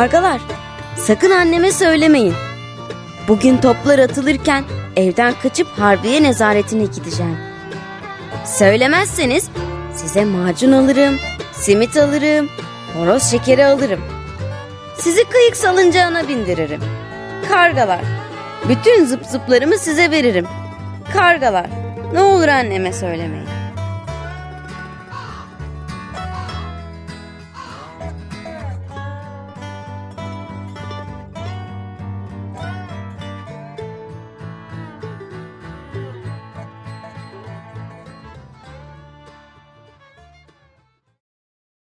Kargalar, sakın anneme söylemeyin. Bugün toplar atılırken evden kaçıp Harbiye nezaretine gideceğim. Söylemezseniz size macun alırım, simit alırım, horoz şekeri alırım. Sizi kayık salıncağına bindiririm. Kargalar, bütün zıp zıplarımı size veririm. Kargalar, ne olur anneme söylemeyin.